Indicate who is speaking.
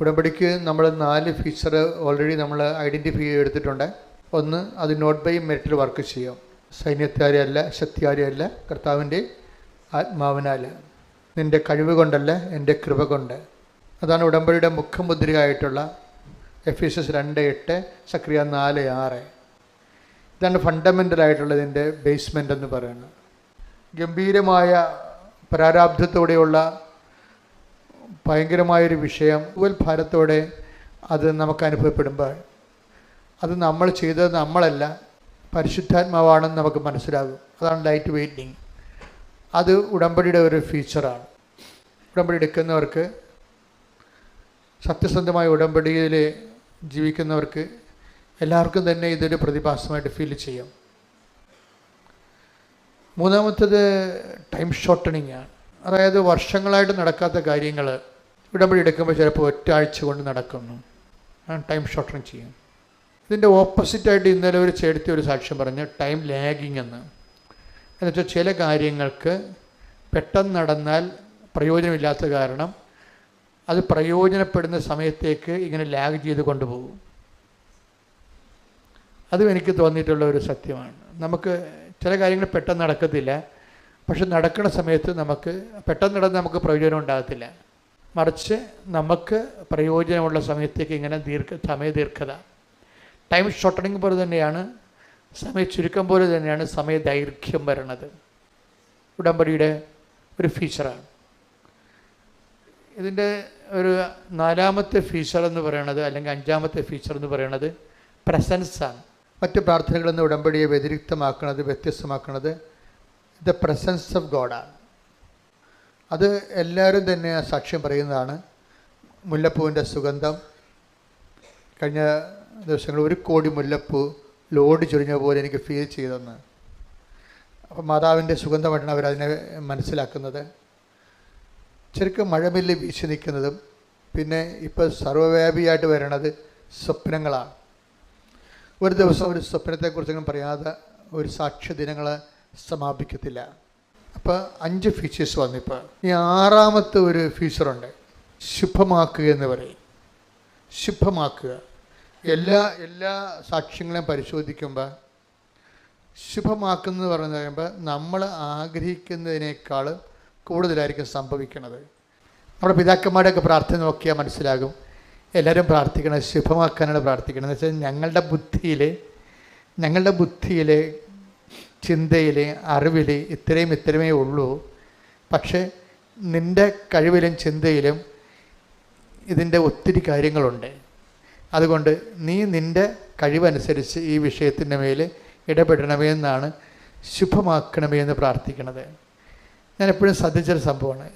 Speaker 1: ഉടമ്പടിക്ക് നമ്മൾ നാല് feature already നമ്മൾ ഐഡന്റിഫൈ ചെയ്തെടുത്തിട്ടുണ്ട്. ഒന്ന് അത് നോട്ട് ബൈ മെറിറ്റിൽ വർക്ക് ചെയ്യും. സൈന്യത്താരെയല്ല ശക്തിയാരെയല്ല കർത്താവിന്റെ ആത്മാവിനാൽ നിന്റെ കഴിവ് കൊണ്ടല്ല എന്റെ കൃപ കൊണ്ട്. അതാണ് ഉടമ്പടിയുടെ മുഖമുദ്രയായിട്ടുള്ള എഫ് എസ് എസ് രണ്ട് എട്ട് സക്രിയ നാല് ആറ്. ഇതാണ് ഫണ്ടമെന്റൽ ആയിട്ടുള്ളതിന്റെ ബേസ്മെന്റ് എന്ന് പറയുന്നത്. ഗംഭീരമായ പ്രാരാബ്ധത്തോടെയുള്ള ഭയങ്കരമായൊരു വിഷയം. ഇവൽ ഭാരത്തോടെ അത് നമുക്ക് അനുഭവപ്പെടുമ്പോൾ അത് നമ്മൾ ചെയ്തത് നമ്മളല്ല പരിശുദ്ധാത്മാവാണെന്ന് നമുക്ക് മനസ്സിലാകും. അതാണ് ലൈറ്റ് വെയിറ്റിംഗ്. അത് ഉടമ്പടിയുടെ ഒരു ഫീച്ചറാണ്. ഉടമ്പടി എടുക്കുന്നവർക്ക് സത്യസന്ധമായ ഉടമ്പടിയിൽ ജീവിക്കുന്നവർക്ക് എല്ലാവർക്കും തന്നെ ഇതൊരു പ്രതിഭാസമായിട്ട് ഫീൽ ചെയ്യാം. മൂന്നാമത്തത് ടൈം ഷോർട്ടണിങ് ആണ്. അതായത് വർഷങ്ങളായിട്ട് നടക്കാത്ത കാര്യങ്ങൾ ഉടമ്പടി എടുക്കുമ്പോൾ ചിലപ്പോൾ ഒറ്റ ആഴ്ച കൊണ്ട് നടക്കുന്നു. ടൈം ഷോർട്ടൺ ചെയ്യും. ഇതിന്റെ ഓപ്പോസിറ്റായിട്ട് ഇന്നലെ ഒരു ചേർത്തി ഒരു സാക്ഷ്യം പറഞ്ഞ് ടൈം ലാഗിങ് എന്ന്. എന്നുവെച്ചാൽ ചില കാര്യങ്ങൾക്ക് പെട്ടെന്ന് നടന്നാൽ പ്രയോജനമില്ലാത്ത കാരണം അത് പ്രയോജനപ്പെടുന്ന സമയത്തേക്ക് ഇങ്ങനെ ലാഗ് ചെയ്ത് കൊണ്ടുപോകും. അതും എനിക്ക് തോന്നിയിട്ടുള്ള ഒരു സത്യമാണ്. നമുക്ക് ചില കാര്യങ്ങൾ പെട്ടെന്ന് നടക്കത്തില്ല. പക്ഷെ നടക്കുന്ന സമയത്ത് നമുക്ക് പെട്ടെന്ന് നടന്ന് നമുക്ക് പ്രയോജനം ഉണ്ടാകത്തില്ല. മറിച്ച് നമുക്ക് പ്രയോജനമുള്ള സമയത്തേക്ക് ഇങ്ങനെ ദീർഘ സമയ ദീർഘത. ടൈം ഷോർട്ടണിങ് പോലെ തന്നെയാണ് സമയ ചുരുക്കം പോലെ തന്നെയാണ് സമയ ദൈർഘ്യം വരണത്. ഉടമ്പടിയുടെ ഒരു ഫീച്ചറാണ് ഇതിന്റെ ഒരു നാലാമത്തെ ഫീച്ചർ എന്ന് പറയണത് അല്ലെങ്കിൽ അഞ്ചാമത്തെ ഫീച്ചർ എന്ന് പറയണത് പ്രസൻസാണ് മറ്റ് പ്രാർത്ഥനകളിൽ നിന്ന് ഉടമ്പടിയെ വ്യതിരിക്തമാക്കുന്നത് വ്യത്യസ്തമാക്കുന്നത് ദ പ്രസൻസ് ഓഫ് ഗോഡാണ് അത് എല്ലാവരും തന്നെ സാക്ഷ്യം പറയുന്നതാണ്. മുല്ലപ്പൂവിന്റെ സുഗന്ധം. കഴിഞ്ഞ ദിവസങ്ങളിൽ ഒരു കോടി മുല്ലപ്പൂ ലോഡ് ചൊരിഞ്ഞ പോലെ എനിക്ക് ഫീൽ ചെയ്തെന്ന്. അപ്പം മാതാവിന്റെ സുഗന്ധമായിട്ടാണ് അവരതിനെ മനസ്സിലാക്കുന്നത്. ശരിക്കും മഴമില്ല് വീശി നിൽക്കുന്നതും പിന്നെ ഇപ്പോൾ സർവവ്യാപിയായിട്ട് വരണത് സ്വപ്നങ്ങളാണ്. ഒരു ദിവസം ഒരു സ്വപ്നത്തെക്കുറിച്ചൊന്നും പറയാതെ ഒരു സാക്ഷ്യ ദിനങ്ങൾ സമാപിക്കത്തില്ല. അപ്പോൾ അഞ്ച് ഫീച്ചേഴ്സ് വന്നിപ്പോൾ ഈ ആറാമത്തെ ഒരു ഫീച്ചറുണ്ട് ശുഭമാക്കുക എന്ന് പറയും. ശുഭമാക്കുക. എല്ലാ എല്ലാ സാക്ഷ്യങ്ങളെയും പരിശോധിക്കുമ്പോൾ ശുഭമാക്കുന്നത് പറഞ്ഞു കഴിയുമ്പോൾ നമ്മൾ ആഗ്രഹിക്കുന്നതിനേക്കാൾ കൂടുതലായിരിക്കും സംഭവിക്കുന്നത് നമ്മുടെ പിതാക്കന്മാരുടെയൊക്കെ പ്രാർത്ഥന നോക്കിയാൽ മനസ്സിലാകും. എല്ലാവരും പ്രാർത്ഥിക്കണം ശുഭമാക്കാനാണ് പ്രാർത്ഥിക്കണം എന്ന് വെച്ചാൽ ഞങ്ങളുടെ ബുദ്ധിയിൽ ഞങ്ങളുടെ ബുദ്ധിയിൽ ചിന്തയിൽ അറിവിൽ ഇത്രയും ഇത്രയുമേ ഉള്ളൂ. പക്ഷേ നിന്റെ കഴിവിലും ചിന്തയിലും ഇതിന്റെ ഒത്തിരി കാര്യങ്ങളുണ്ട്. അതുകൊണ്ട് നീ നിന്റെ കഴിവനുസരിച്ച് ഈ വിഷയത്തിന്റെ മേൽ ഇടപെടണമേ എന്നാണ് ശുഭമാക്കണമേ എന്ന് പ്രാർത്ഥിക്കുന്നത് ഞാൻ എപ്പോഴും ശ്രദ്ധിച്ചൊരു സംഭവമാണ്.